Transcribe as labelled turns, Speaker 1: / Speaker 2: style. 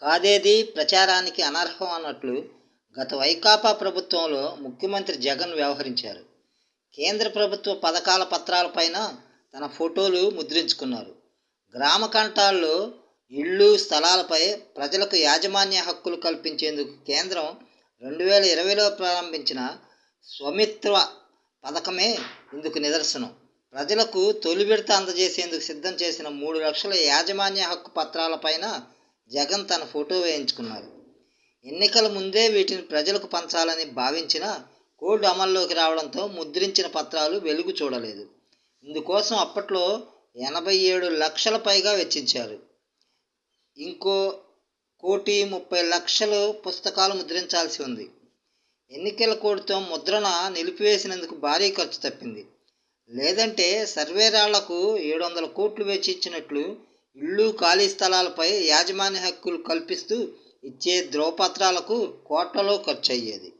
Speaker 1: కాదేది ప్రచారానికి అనర్హం అన్నట్లు గత వైకాపా ప్రభుత్వంలో ముఖ్యమంత్రి జగన్ వ్యవహరించారు. కేంద్ర ప్రభుత్వ పథకాల పత్రాలపైన తన ఫోటోలు ముద్రించుకున్నారు. గ్రామ కంఠాల్లో ఇళ్ళు స్థలాలపై ప్రజలకు యాజమాన్య హక్కులు కల్పించేందుకు కేంద్రం రెండు వేల ఇరవైలో ప్రారంభించిన స్వమిత్వ పథకమే ఇందుకు నిదర్శనం. ప్రజలకు తొలి విడత అందజేసేందుకు సిద్ధం చేసిన మూడు లక్షల యాజమాన్య హక్కు పత్రాలపైన జగన్ తన ఫోటో వేయించుకున్నారు. ఎన్నికల ముందే వీటిని ప్రజలకు పంచాలని భావించిన కోడ్ అమల్లోకి రావడంతో ముద్రించిన పత్రాలు వెలుగు చూడలేదు. ఇందుకోసం అప్పట్లో ఎనభై ఏడు లక్షల పైగా వెచ్చించారు. ఇంకో కోటి ముప్పై లక్షలు పుస్తకాలు ముద్రించాల్సి ఉంది. ఎన్నికల కోడ్తో ముద్రణ నిలిపివేసినందుకు భారీ ఖర్చు తప్పింది. లేదంటే సర్వేరాళ్ళకు ఏడు వందల కోట్లు వెచ్చించినట్లు ఇళ్ళు ఖాళీ స్థలాలపై యాజమాన్య హక్కులు కల్పిస్తూ ఇచ్చే ధ్రువపత్రాలకు కోట్లలో ఖర్చు అయ్యేది